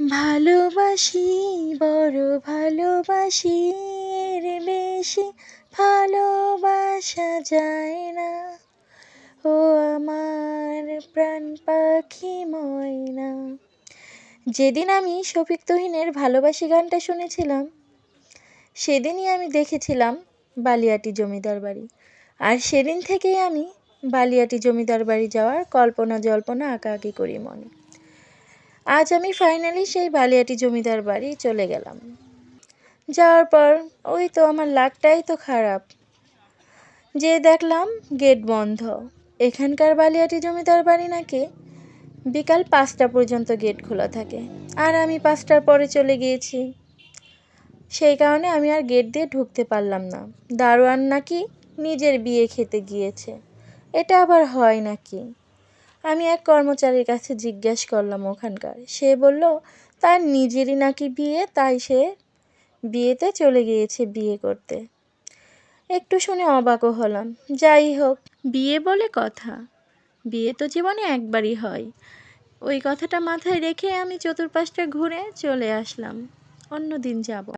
ভালোবাসি, বড় ভালোবাসি, এর বেশি ভালোবাসা যায় না। ও আমার প্রাণ পাখি ময়না। যেদিন আমি শফিক তুহিনের ভালোবাসি গানটা শুনেছিলাম, সেদিনই আমি দেখেছিলাম বালিয়াটি জমিদার বাড়ি। আর সেদিন থেকেই আমি বালিয়াটি জমিদার বাড়ি যাওয়ার কল্পনা জল্পনা আঁকাআঁকি করি মনে। আজ আমি ফাইনালি সেই বালিয়াটি জমিদার বাড়ি চলে গেলাম। যাওয়ার পর ওই তো আমার লাকটাই তো খারাপ। যে দেখলাম গেট বন্ধ। এখানকার বালিয়াটি জমিদার বাড়ি নাকি? বিকাল পাঁচটা পর্যন্ত গেট খোলা থাকে। আর আমি পাঁচটার পরে চলে গিয়েছি। সেই কারণে আমি আর গেট দিয়ে ঢুকতে পারলাম না। দারোয়ান নাকি নিজের বিয়ে খেতে গিয়েছে। এটা আবার হয় নাকি? আমি এক কর্মচারীর কাছে জিজ্ঞেস করলাম ওখানকার। সে বলল, তার নিজেরই নাকি বিয়ে? তাই সে বিয়েতে চলে গিয়েছে বিয়ে করতে। একটু শুনে অবাকও হলাম। যাই হোক, বিয়ে বলে কথা। বিয়ে তো জীবনে একবারই হয়। ওই কথাটা মাথায় রেখে আমি চতুর্পাশটা ঘুরে চলে আসলাম। অন্য দিন যাব।